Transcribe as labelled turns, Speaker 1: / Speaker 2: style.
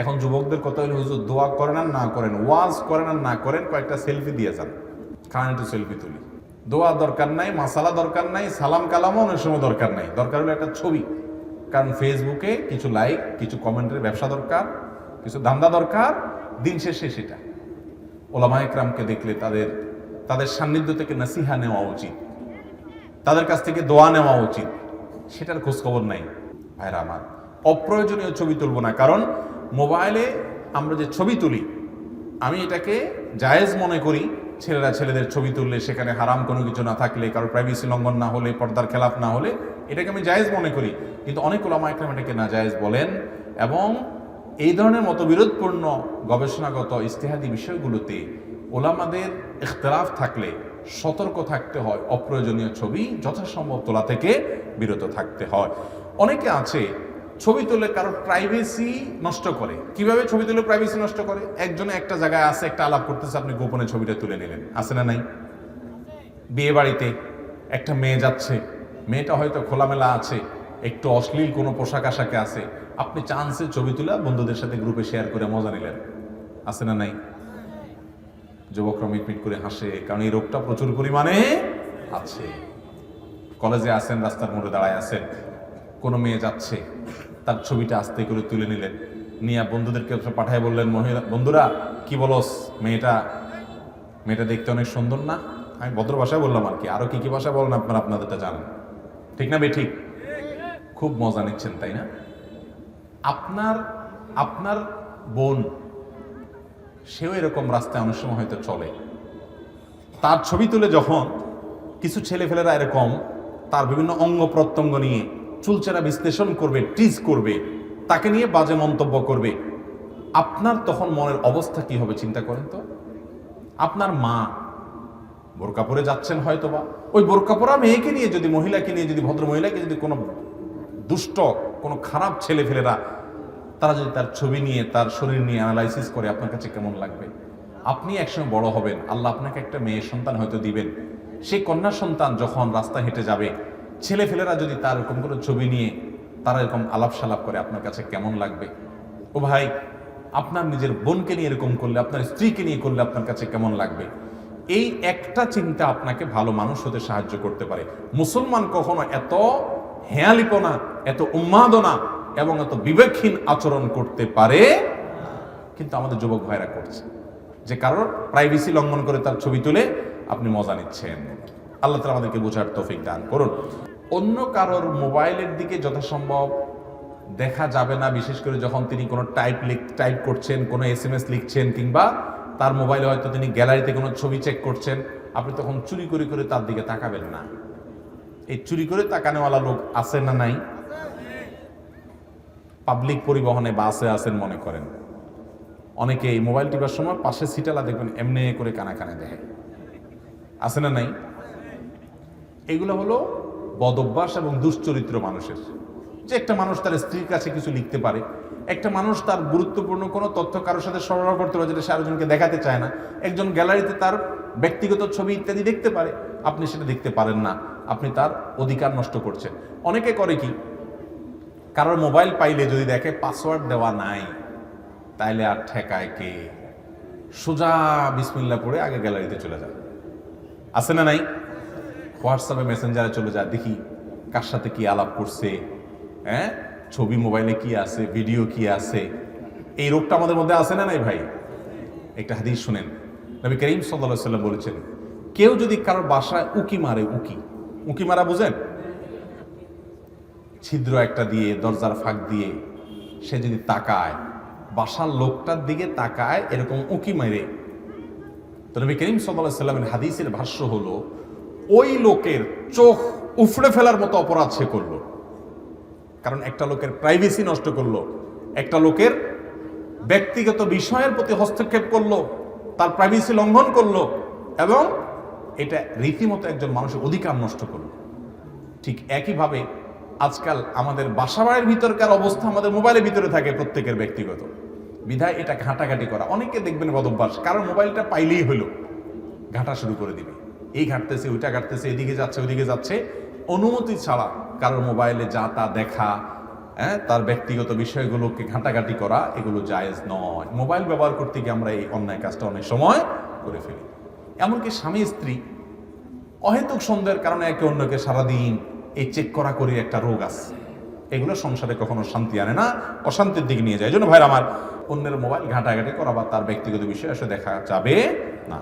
Speaker 1: এখন যুবকদের কথা হলো, হুজুর, দোয়া করেন আর না করেন, ওয়াজ করেন আর না করেন, কয়েকটা সেলফি দিয়ে যান খান একটু সেলফি তুলি। দোয়া দরকার নাই, মাসালা দরকার নাই, সালাম কালামও অনেক সময় দরকার নাই। দরকার হলো একটা ছবি, কারণ ফেসবুকে কিছু লাইক কিছু কমেন্টের ব্যবসা দরকার, কিছু ধান্দা দরকার, দিন শেষে সেটা। ওলামা একরামকে দেখলে তাদের তাদের সান্নিধ্য থেকে নাসিহা নেওয়া উচিত, তাদের কাছ থেকে দোয়া নেওয়া উচিত, সেটার খোঁজখবর নাই। ভাইরা আমার, অপ্রয়োজনীয় ছবি তুলব না, কারণ মোবাইলে আমরা যে ছবি তুলি, আমি এটাকে জায়েজ মনে করি, ছেলেরা ছেলেদের ছবি তুললে সেখানে হারাম কোনো কিছু না থাকলে, কারও প্রাইভেসি লঙ্ঘন না হলে, পর্দার খেলাফ না হলে, এটাকে আমি জায়েজ মনে করি। কিন্তু অনেক ওলামা একরাম এটাকে না জায়েজ বলেন এবং এই ধরনের মতবিরোধপূর্ণ, গবেষণাগত, ইস্তেহাদি বিষয়গুলোতে ওলামাদের ইখতলাফ থাকলে, সতর্ক থাকতে হয়, অপ্রয়োজনীয় ছবি যথাসম্ভব তোলা থেকে বিরত থাকতে হয়। অনেকে আছে ছবি তুলে কারোর প্রাইভেসি নষ্ট করে। কীভাবে ছবি তুলে প্রাইভেসি নষ্ট করে? একজনে একটা জায়গায় আছে, একটা আলাপ করতেছে, আপনি গোপনে ছবিটা তুলে নিলেন। আছে না নাই? বিয়ে বাড়িতে একটা মেয়ে যাচ্ছে। মেয়েটা হয়তো খোলামেলা আছে, একটু অশ্লীল কোনো পোশাক আশাকে আছে। আপনি চান্সে ছবি তুলে বন্ধুদের সাথে গ্রুপে শেয়ার করে মজা নিলেন। আছে না নাই? যুবকরা মিটমিট করে হাসে, কারণ এই রোগটা প্রচুর পরিমাণে আছে। কলেজে আসেন রাস্তার মোড়ে দাঁড়ায় আছেন। কোনো মেয়ে যাচ্ছে তার ছবিটা আস্তে করে তুলে নিলেন। নিয়ে বন্ধুদেরকে পাঠায় বললেন, মহিলা, বন্ধুরা, কি বলস? মেয়েটা মেয়েটা দেখতে অনেক সুন্দর না? আমি ভদ্র ভাষায় বললাম, আর কি, আরও কি কি ভাষা বলেন আপনারা আপনাদেরটা জানেন। ঠিক না বে, ঠিক? খুব মজা নিচ্ছেন, তাই না? আপনার আপনার বোন, সেও এরকম রাস্তায় অনেক সময় হয়তো চলে। তার ছবি তুলে যখন কিছু ছেলেফেলেরা এরকম, তার বিভিন্ন অঙ্গ প্রত্যঙ্গ নিয়ে চুলচেরা বিশ্লেষণ করবে টিজ করবে, তাকে নিয়ে বাজে মন্তব্য করবে। আপনার তখন মনের অবস্থা কি হবে চিন্তা করেন তো? আপনার মা, বোরকা পরে যাচ্ছেন হয়তো বা ওই বোরকা পরা মেয়েকে নিয়ে যদি, মহিলাকে নিয়ে যদি, ভদ্র মহিলাকে যদি কোনো দুষ্ট, কোনো খারাপ ছেলেফেলেরা, তারা যদি তার ছবি নিয়ে, তার শরীর নিয়ে অ্যানালাইসিস করে, আপনার কাছে কেমন লাগবে? আপনি একসময় বড় হবেন। আল্লাহ আপনাকে একটা মেয়ে সন্তান হয়তো দিবেন। সেই কন্যা সন্তান যখন রাস্তা হেঁটে যাবে ছেলে ফেলেরা যদি তার এরকম কোনো ছবি নিয়ে তারা এরকম আলাপ সালাপ করে, আপনার কাছে কেমন লাগবে? ও ভাই, আপনার নিজের বোনকে নিয়ে এরকম করলে, আপনার স্ত্রীকে নিয়ে করলে আপনার কাছে কেমন লাগবে? এই একটা চিন্তা আপনাকে ভালো মানুষ হতে সাহায্য করতে পারে। মুসলমান কখনো এত হেয়ালিপনা, এত উন্মাদনা এবং এত বিবেকহীন আচরণ করতে পারে কিন্তু আমাদের যুবক ভাইরা করছে। যে কারোর প্রাইভেসি লঙ্ঘন করে তার ছবি তুলে আপনি মজা নিচ্ছেন। আল্লাহ তালা আমাদেরকে বোঝার তৌফিক দান করুন। অন্য কারোর মোবাইলের দিকে যথাসম্ভব দেখা যাবে না, বিশেষ করে যখন তিনি কোনো টাইপ লিখ, টাইপ করছেন, কোনো এস এম এস লিখছেন কিংবা তার মোবাইলে হয়তো তিনি গ্যালারিতে কোনো ছবি চেক করছেন, আপনি তখন চুরি করে করে তার দিকে তাকাবেন না। এই চুরি করে তাকানোওয়ালা লোক আছে না নাই? পাবলিক পরিবহনে বাসে আছেন মনে করেন। অনেকে এই মোবাইল টিপার সময় পাশে সিটালা দেখবেন, এমনি করে কানা কানে দেখে। আছে না নাই? এগুলো হলো বদভ্যাস এবং দুশ্চরিত্র মানুষের। যে একটা মানুষ তার স্ত্রীর কাছে কিছু লিখতে পারে, একটা মানুষ তার গুরুত্বপূর্ণ কোনো তথ্য কারোর সাথে সরবরাহ করতে পারে যেটা সে আরেকজনকে দেখাতে চায় না। একজন গ্যালারিতে তার ব্যক্তিগত ছবি ইত্যাদি দেখতে পারে, আপনি সেটা দেখতে পারেন না। আপনি তার অধিকার নষ্ট করছেন। অনেকে করে কি, কারোর মোবাইল পাইলে যদি দেখে পাসওয়ার্ড দেওয়া নাই, তাইলে আর ঠেকায় কে? সোজা বিসমিল্লা পড়ে আগে গ্যালারিতে চলে যায়। আছে না নাই? হোয়াটসঅ্যাপে মেসেঞ্জারে চলে যায়, দেখি কার সাথে কি আলাপ করছে হ্যাঁ? ছবি মোবাইলে কি আছে ভিডিও কি আছে? এই রোগটা আমাদের মধ্যে আছে না নাই ভাই? একটা হাদিস শুনেন। নবী করিম সাল্লাহ সাল্লাম বলেছেন, কেউ যদি কারোর বাসায় উকি মারে, উকি। উকি মারা বুঝেন? ছিদ্র একটা দিয়ে, দরজার ফাঁক দিয়ে সে যদি তাকায়, বাসার লোকটার দিকে তাকায়, এরকম উকি মেরে। তো নবী করিম সাল্লাহ সাল্লামের হাদিসের ভাষ্য হলো ওই লোকের চোখ উফড়ে ফেলার মতো অপরাধ সে করল। কারণ একটা লোকের প্রাইভেসি নষ্ট করল, একটা লোকের ব্যক্তিগত বিষয়ের প্রতি হস্তক্ষেপ করল, তার প্রাইভেসি লঙ্ঘন করল এবং এটা রীতিমতো একজন মানুষের অধিকার নষ্ট করল। ঠিক একইভাবে আজকাল আমাদের বাসাবাড়ির ভিতরকার অবস্থা আমাদের মোবাইলের ভিতরে থাকে প্রত্যেকের ব্যক্তিগত। বিধায় এটা ঘাঁটাঘাঁটি করা। অনেকে দেখবেন বদভ্যাস, কারণ মোবাইলটা পাইলেই হলো, ঘাঁটা শুরু করে দিবে। এই ঘাটতেছে, ওইটা ঘাটতেছে, এদিকে যাচ্ছে ওইদিকে যাচ্ছে। অনুমতি ছাড়া কারোর মোবাইলে যা তা দেখা হ্যাঁ তার ব্যক্তিগত বিষয়গুলোকে ঘাঁটাঘাঁটি করা, এগুলো জায়েজ নয়। মোবাইল ব্যবহার করতে গিয়ে আমরা এই অন্যায় কাজটা অনেক সময় করে ফেলি। এমনকি স্বামী, স্ত্রী অহেতুক সন্দেহের কারণে একে অন্যকে সারাদিন এই চেক করা করি একটা রোগ আছে। এগুলো সংসারে কখনো শান্তি আনে না, অশান্তির দিকে নিয়ে যায়। এই জন্য ভাইরা আমার অন্যের মোবাইল ঘাঁটাঘাঁটি করা বা তার ব্যক্তিগত বিষয় এসে দেখা যাবে না।